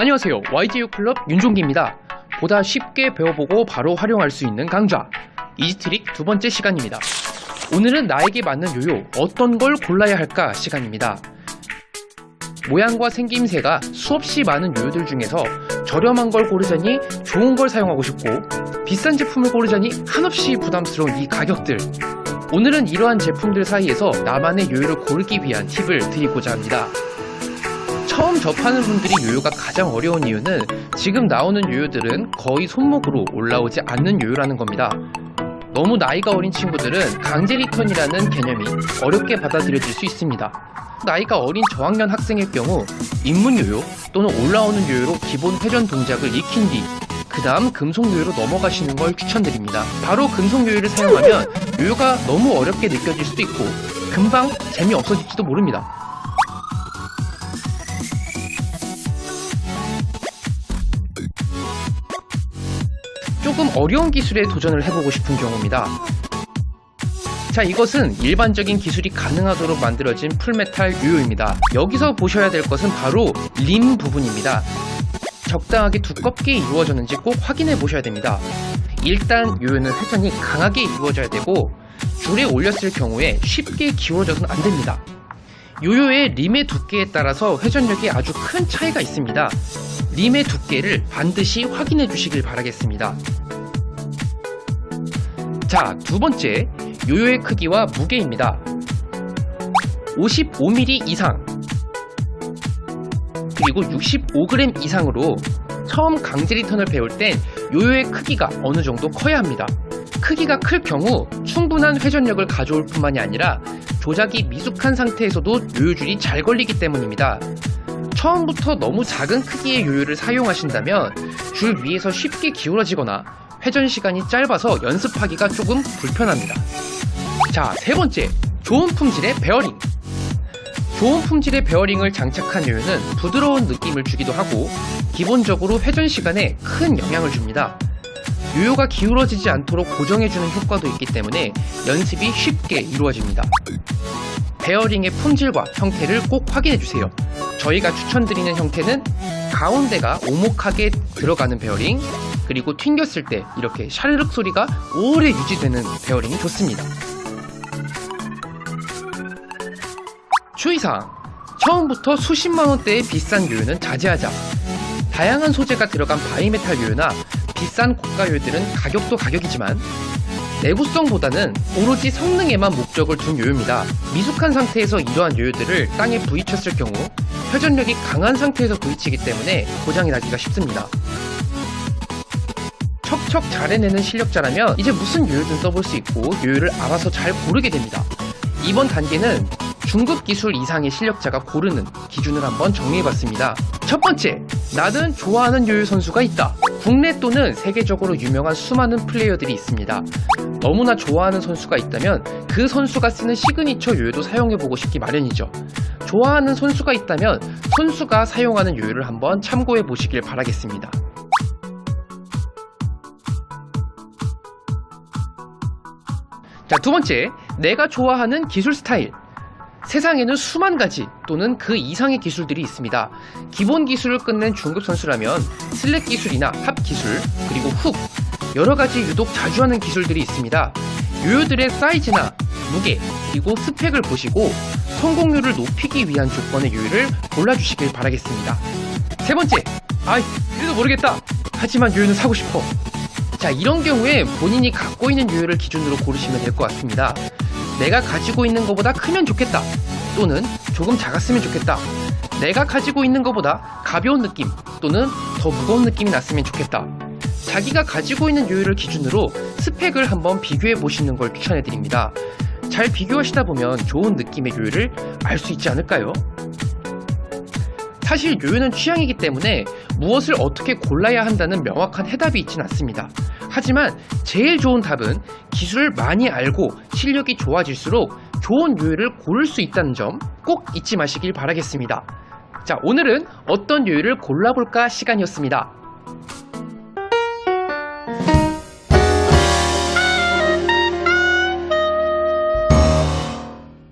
안녕하세요. YGU 클럽 윤종기입니다. 보다 쉽게 배워보고 바로 활용할 수 있는 강좌 이지트릭 두 번째 시간입니다. 오늘은 나에게 맞는 요요 어떤 걸 골라야 할까 시간입니다. 모양과 생김새가 수없이 많은 요요들 중에서 저렴한 걸 고르자니 좋은 걸 사용하고 싶고 비싼 제품을 고르자니 한없이 부담스러운 이 가격들 오늘은 이러한 제품들 사이에서 나만의 요요를 고르기 위한 팁을 드리고자 합니다. 처음 접하는 분들이 요요가 가장 어려운 이유는 지금 나오는 요요들은 거의 손목으로 올라오지 않는 요요라는 겁니다. 너무 나이가 어린 친구들은 강제 리턴이라는 개념이 어렵게 받아들여질 수 있습니다. 나이가 어린 저학년 학생일 경우 입문 요요 또는 올라오는 요요로 기본 회전 동작을 익힌 뒤 그 다음 금속 요요로 넘어가시는 걸 추천드립니다. 바로 금속 요요를 사용하면 요요가 너무 어렵게 느껴질 수도 있고 금방 재미없어질지도 모릅니다. 조금 어려운 기술에 도전을 해보고 싶은 경우입니다. 자, 이것은 일반적인 기술이 가능하도록 만들어진 풀메탈 요요입니다. 여기서 보셔야 될 것은 바로 림 부분입니다. 적당하게 두껍게 이루어졌는지 꼭 확인해 보셔야 됩니다. 일단 요요는 회전이 강하게 이루어져야 되고 줄에 올렸을 경우에 쉽게 기울어져서는 안 됩니다. 요요의 림의 두께에 따라서 회전력이 아주 큰 차이가 있습니다. 림의 두께를 반드시 확인해 주시길 바라겠습니다. 자, 두 번째, 요요의 크기와 무게입니다. 55mm 이상, 그리고 65g 이상으로 처음 강제 리턴을 배울 땐 요요의 크기가 어느 정도 커야 합니다. 크기가 클 경우 충분한 회전력을 가져올 뿐만이 아니라 조작이 미숙한 상태에서도 요요줄이 잘 걸리기 때문입니다. 처음부터 너무 작은 크기의 요요를 사용하신다면 줄 위에서 쉽게 기울어지거나 회전 시간이 짧아서 연습하기가 조금 불편합니다. 자, 세 번째. 좋은 품질의 베어링. 좋은 품질의 베어링을 장착한 요요는 부드러운 느낌을 주기도 하고 기본적으로 회전 시간에 큰 영향을 줍니다. 요요가 기울어지지 않도록 고정해주는 효과도 있기 때문에 연습이 쉽게 이루어집니다. 베어링의 품질과 형태를 꼭 확인해주세요. 저희가 추천드리는 형태는 가운데가 오목하게 들어가는 베어링, 그리고 튕겼을 때 이렇게 샤르륵 소리가 오래 유지되는 베어링이 좋습니다. 주의사항 처음부터 수십만 원대의 비싼 요요는 자제하자. 다양한 소재가 들어간 바이메탈 요요나 비싼 고가 요요들은 가격도 가격이지만 내구성보다는 오로지 성능에만 목적을 둔 요요입니다. 미숙한 상태에서 이러한 요요들을 땅에 부딪혔을 경우 회전력이 강한 상태에서 부딪히기 때문에 고장이 나기가 쉽습니다. 척척 잘 해내는 실력자라면 이제 무슨 요요든 써볼 수 있고 요요를 알아서 잘 고르게 됩니다. 이번 단계는 중급 기술 이상의 실력자가 고르는 기준을 한번 정리해봤습니다. 첫 번째, 나는 좋아하는 요요 선수가 있다. 국내 또는 세계적으로 유명한 수많은 플레이어들이 있습니다. 너무나 좋아하는 선수가 있다면 그 선수가 쓰는 시그니처 요요도 사용해보고 싶기 마련이죠. 좋아하는 선수가 있다면 선수가 사용하는 요요를 한번 참고해 보시길 바라겠습니다. 자, 두 번째, 내가 좋아하는 기술 스타일. 세상에는 수만 가지 또는 그 이상의 기술들이 있습니다. 기본 기술을 끝낸 중급 선수라면 슬랙 기술이나 합 기술, 그리고 훅, 여러 가지 유독 자주 하는 기술들이 있습니다. 요요들의 사이즈나 무게, 그리고 스펙을 보시고 성공률을 높이기 위한 조건의 요요를 골라주시길 바라겠습니다. 세 번째, 아이, 그래도 모르겠다. 하지만 요요는 사고 싶어. 자, 이런 경우에 본인이 갖고 있는 요요를 기준으로 고르시면 될 것 같습니다. 내가 가지고 있는 것보다 크면 좋겠다. 또는 조금 작았으면 좋겠다. 내가 가지고 있는 것보다 가벼운 느낌 또는 더 무거운 느낌이 났으면 좋겠다. 자기가 가지고 있는 요요를 기준으로 스펙을 한번 비교해 보시는 걸 추천해 드립니다. 잘 비교하시다 보면 좋은 느낌의 요요를 알수 있지 않을까요? 사실 요요는 취향이기 때문에 무엇을 어떻게 골라야 한다는 명확한 해답이 있진 않습니다. 하지만 제일 좋은 답은 기술을 많이 알고 실력이 좋아질수록 좋은 요요를 고를 수 있다는 점 꼭 잊지 마시길 바라겠습니다. 자, 오늘은 어떤 요요를 골라볼까 시간이었습니다.